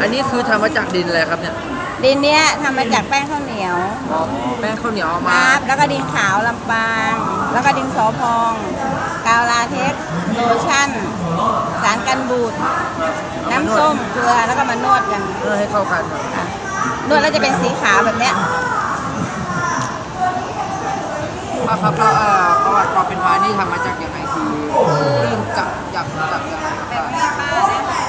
อันนี้คือทำมาจากดินอะไรครับเนี่ยดินเนี้ยทำมาจากแป้งข้าวเหนียวอ๋อแป้งข้าวเหนียวเอาคมา รับแล้วก็ดินขาวลำปาง แล้วก็ดินสอพอง กาวลาเท็กซ์โลชั่น สารกันบูด น้ำส้มเกลือแล้วก็มานวดกันเพื่อให้เข้ากันค่ะนวดแล้วจะเป็นสีขาวแบบเนี้ยป้าครับแล้วเอ่อประวัติความเป็นมานี่ทำมาจากยังไงคือเริ่มจากจากจากยังไงครับ แบบแม่ป้านะป้า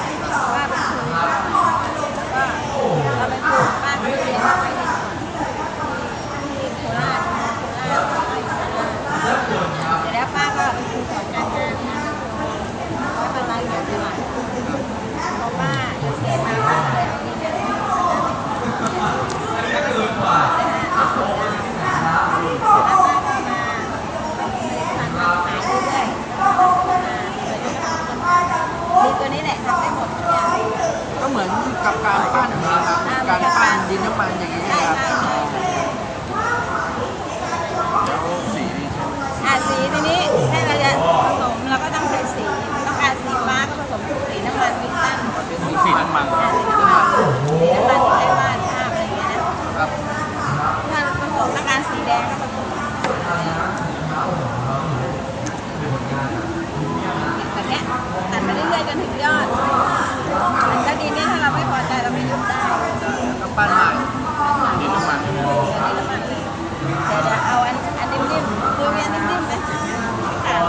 เป็นครูก็เราเป็นครูป้าก็เรียนไว้ในสวนที่โคราชโคราชเสร็จแล้วป้าก็เป็นครูสอนการงานแล้วก็มาเรียนตลาดเพราะป้าเกษตรมาป้าเลยเอาดินเนี่ยแล้วก็ส่งต่อไปหาเกษตรแล้วป้าก็มาพันมาขายเรื่อยๆดินตัวนี้แหละทำได้หมดทุกอย่าง ก็เหมือนกับการปั้นนะครับ อ่า การปั้นดินน้ำมันอย่างนี้ ใช่ นะครับ ใช่ใช่อ่าสีทีนี้ให้เราจะผสมเราก็ต้องใส่สีต้องการสีฟ้าก็ผสมสีน้ำมันมิกตัน สีน้ำมัน อ่าสีน้ำมันสีน้ำมันใช้วาดภาพอะไรอย่างเงี้ยนะครับ ถ้าผสมต้องการสีแดงก็ผสมแบบเนี้ยตัดไปเรื่อยๆจนถึงยอดแล้วดีเนี่ยถ้าเราไม่พอใจเราไม่หยุดได้ ก็ปั้นใหม่ ดินน้ำมันดินน้ำมันเลยเดี๋ยวเดี๋ยวเอาอันอันนิ่มๆคือมีอันนิ่มๆไหมขาว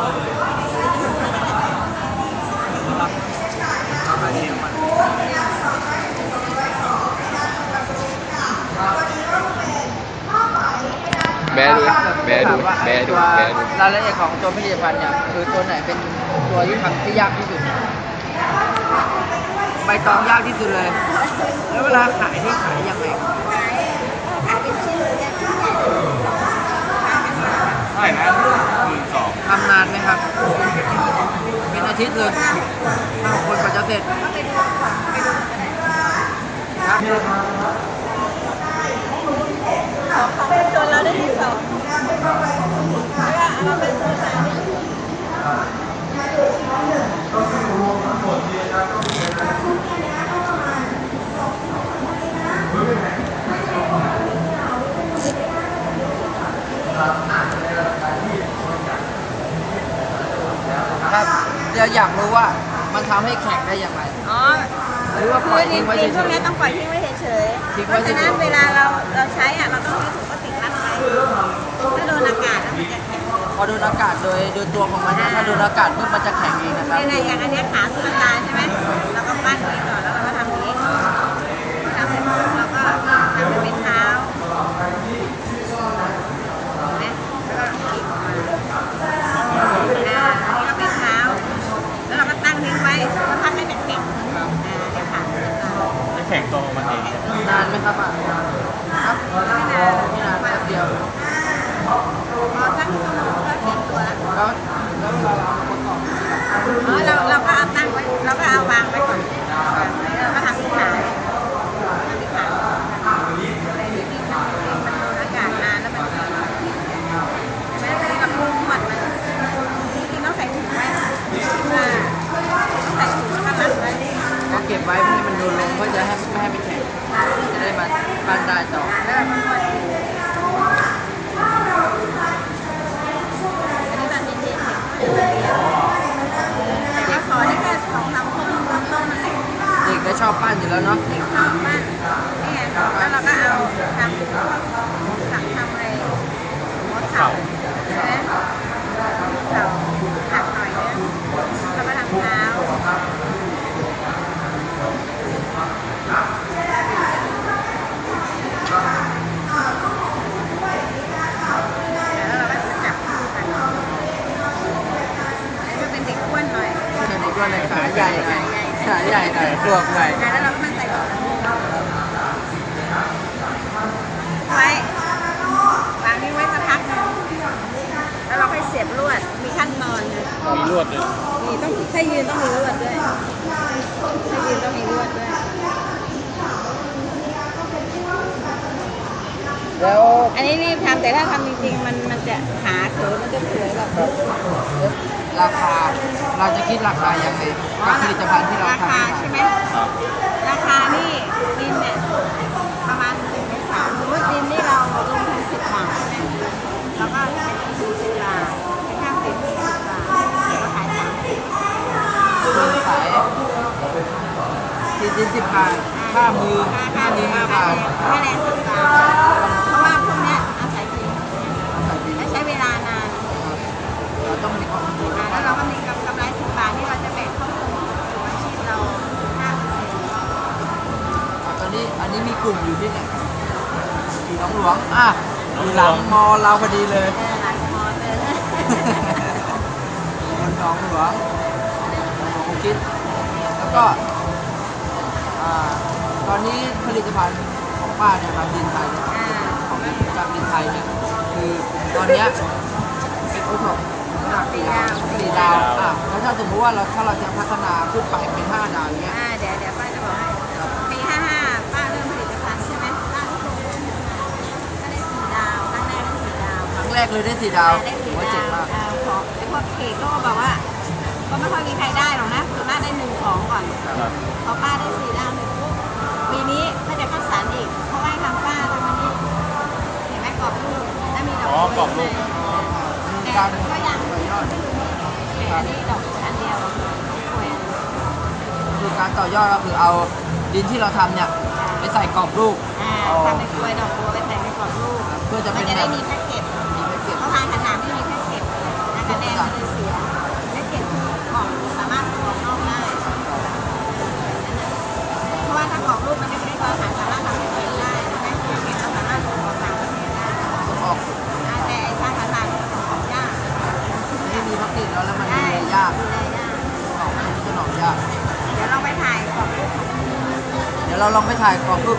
แบดูแบดู ถามว่า แบดูตัวแบดู รายละเอียดของตัวผลิตภัณฑ์เนี่ยคือตัวไหนเป็นตัวที่ทำที่ยากที่สุดใบตองยากที่สุดเลย แล้วเวลาขายนี่ขายยังไงขายเป็นชิ้นเลยเนี่ยใช่นะหมื่นสองทำนานไหมครับ เป็นอาทิตย์เลยบางคนกว่าจะเสร็จก็ไปดูของไปดูกันครับของของเป็นตัวเราได้ที่สอง ครับเดี๋ยวอยากรู้ว่ามันทำให้แข็งได้อย่างไร อ๋อหรือว่าปคืล่อยอดิทิ้นงไว้ดินเฉพวกยนี้ต้องปล่อยทิ้งไว้เฉยทิ้งๆเพไว้ราะเฉยๆฉะนั้นเวลาเราเราใช้อะเราต้อง อโดนอากาศโดยโดยตัวของมันเนี่ยถ้าโดนอากาศปุ๊บมันจะแข็งเองนะครับในๆอย่างอันเนี้ยขาตุ๊กตาใช่ไหมเราก็ปั้นอย่างนี้ก่อนแล้วเราก็ทำอย่างนี้ทำเสร็จปุ๊บเราก็ทำเป็นเป็นเท้าเห็นไหมแล้วก็ขีดออกมาอ่าอันนี้ก็เป็นเท้า แล้วเราก็ตั้งทิ้งไว้สักพักให้เป็นแข็งอ่าเนี่ยค่ะตุ๊กตา จะแข่งตัวของมันเอง นานไหมครับอะครับ ไม่นาน ไม่นานแป๊บเดียว พอสักชั่วโมงก็เก็บตัวแล้ว แล้วแล้วเวลาเราเอามาประกอบ อ๋อเราเราก็เอาตั้งไว้เราก็เอาวางไว้ก่อนวางไว้แล้วก็ทำที่ขาทำที่ขาที่มันโดนอากาศนานแล้วมันแม้แต่กับมุมหมดมันจริงๆต้องใส่ถุงไว้อ่าต้องใส่ถุงแล้วก็รัดไว้ ก็เก็บไว้ไม่ให้มันโดนลมเพื่อจะให้ไม่ให้มันแข็งจะได้มาปั้นได้ต่อ แล้วเราก็นวดอันนี้แบบเย็นๆเนี่ยแต่ว่าขอได้แค่สองสามคนต้นๆนั่นแหละ เด็กก็ชอบปั้นอยู่แล้วเนาะเด็กชอบมากนี่ไงแล้วเราก็เอาทำสักทำอะไรหัวเข่าใช่ไหมเข่าหักหน่อยนึงแล้วก็ทำเท้าแล้วเราก็จับคู่กันแล้วก็เป็นเด็กอ้วนหน่อย เด็กก็เลยขาใหญ่หน่อยขาใหญ่หน่อยตัวใหญ่ แล้วเราก็มาใส่ถุงไว้วางนี้ไว้สักพักหนึงแล้วเราค่อยเสียบลวด มีขั้นตอนนะ มี ลวดด้วยมีต้องถ้ายืนต้องมีลวดด้วยถ้ายืนต้องมีลวดด้วย แล้วอันนี้รีบทำแต่ถ้าทำจริงๆ มันมันจะขาเขินมันจะเผยแบบเอราคาเราจะคิดราคายังไงกับผลิตภัณฑ์ที่เราราทำคาขึ้นใช่ไหมมาครับ ราคานี่ดินเนี่ยประมาณ สี่สิบสิบบาทค่ามือค่ามือห้าบาทค่าแรงสิบบาทเพราะว่าพวกเนี้ยอาศัยดินใส่ดีและใช้เวลานานเราต้องมีความรู้อ่าแล้วเราก็มีกำกำไรสิบบาทที่เราจะแบ่งเข้าสู่สู่อาชีพเราห้าเปอร์เซ็นต์ตอนนี้อันนี้มีกลุ่มอยู่ที่ไหนอยู่หนองหลวงอะอยู่หลังมอเราพอดีเลยเออหลังมอเตอร์บนหนองหลวงหนองคิดแล้วก็อ่า ตอนนี้ผลิตภัณฑ์ของป้าเนี่ยครับดินไทยเนี่ยอ่าของจากดินไทยเนี่ยคือตอนเนี้ยเป็นโอท็อประดับสี่ดาวสี่ดาวอะแล้วถ้าสมมติว่าเราถ้าเราจะพัฒนาขึ้นไปเป็นห้าดาวเนี้ยอ่าเดี๋ยวเดี๋ยวป้าจะบอกให้ครับปีห้าห้าป้าเริ่มผลิตภัณฑ์ใช่ไหมป้าก็ลงทุนก็ได้สี่ดาวครั้งแรกได้สี่ดาว ครั้งแรกเลยได้สี่ดาวได้ถืสี่อว่าเจ๋ดางวมากอ่าของไอ้พวกเขตก็บอกว่า ก็ไม่ค่อยมีใครได้หรอกนะส่วนมากได้หนึ่งสองก่อนครับ พอป้าได้สี่ สรรอีก เพราะว่าทางป้าทางวันนี้เห็นไหมกรอบลูกแล้วมีดอกอ๋อกรอบลูกมีแต่การก็ยังต่อยอดอันนี้ดอกอันเดียวแหวนคือการต่อยอดก็คือเอาดินที่เราทำเนี่ยไปใส่กรอบรูป อ่าทำเป็นกล้วยดอกบัวไปใส่ในกรอบลูกเพื่อจะมัเป็นนจะแบได้บมีแพ็กเกจ มีแพ็กเกจเพราะทางขนาดไม่มีแพ็กเกจนะคะแนนมันเลยเสียแพ็กเกจคือกล่องสามารถ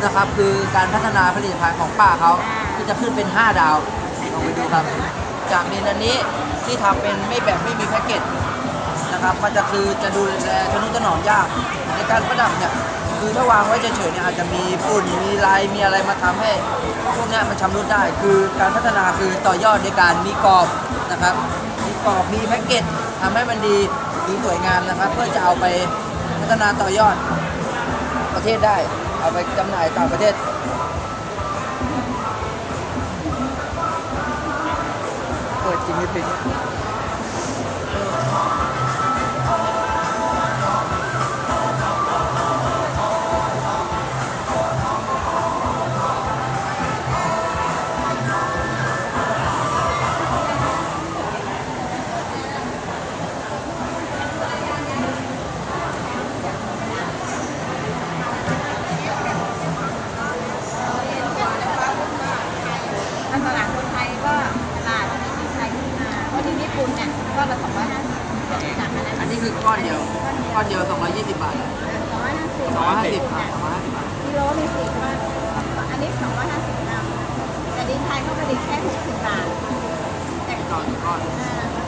นะครับ คือการพัฒนาผลิตภัณฑ์ของป้าเขาที่จะขึ้นเป็น 5 ดาวลองไปดูครับ จากดินอันนี้ที่ทำเป็นไม่แบบไม่มีแพ็กเกจนะครับมันจะคือจะดูแลทนุถนอมยากในการประดับเนี่ยคือถ้าวางไว้เฉยๆเนี่ยอาจจะมีฝุ่นมีลายมีอะไรมาทำให้พวกนี้มันชำรุดได้ คือการพัฒนาคือต่อยอดในการมีกรอบนะครับ มีกรอบมีแพ็กเกจทำให้มันดีดีสวยงามนะครับ เพื่อจะเอาไปพัฒนาต่อยอดประเทศได้ เอาไปจำหน่ายต่างประเทศเปิดจริงไม่ปิด เนี่ยก็ละสองร้อยห้าสิบอันนี้คือก้อนเดียว ก้อนเดียว220บบาทสองร้อยห้าสิบ250ครับ250บาทกิโลมีสี่ว่าอันนี้สองร้อยห้าสิบกรัมแต่ดินไทยเขาผลิตแค่หกสิบบาทแต่ก้อนก้อน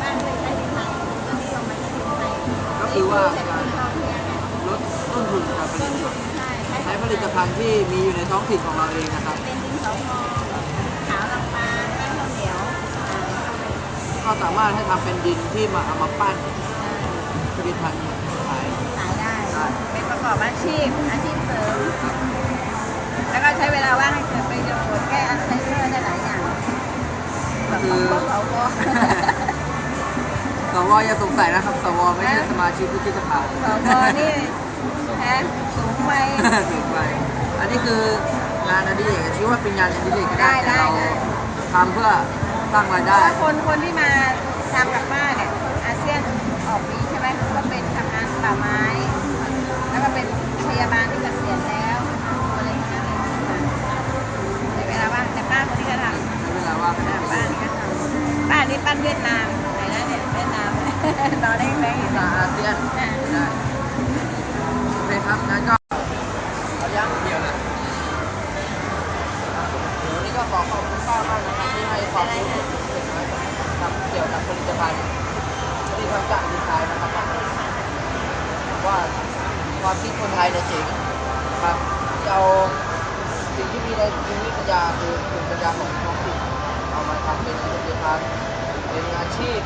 บ้านเลยใช้ดินไทยตอนนี้ลงมาใช้ดินไทยก็คือว่าแต่คนชอบเนี้ยเนี่ยลดต้นทุนการผลิตใช่ใช้ผลิตภัณฑ์ที่มีอยู่ในท้องถิ่นของเราเองนะครับเป็นดินสอพอ ก็สามารถให้ทำเป็นดินที่มาเอามาปั้นผลิตภัณฑ์ขายขายได้ เป็นประกอบอาชีพ อาชีพเสริม แล้วก็ใช้เวลาว่างให้เกิดประโยชน์แก้อัลไซเมอร์ได้หลายอย่างแบบของพวกเราก็สวอย่าสงสัยนะครับสวไม่ใช่สมาชิกวุฒิสภาสวนี่แพ้สูงวัยถึงไปอันนี้คืองานอดิเรกชื่อว่าเป็นงานอดิเรกก็ได้ได้แต่เราได้ทำเพื่อ สร้างรายได้ราะว่าคนคนที่มาทำกับบ้าน ความรู้เกน้อยกับเกี่ยวกับผลิตภัณฑ์ผลิตภัณฑ์จากดินไทยนะครับว่าความคิดคนไทยเนี่ยเจ๋งครับเอาสิ่งที่มีในภูมิปัญญาคือภูมิปัญญาของท้องถิ่นเอามาทำเป็นผลิตภัณฑ์เป็นอาชีพ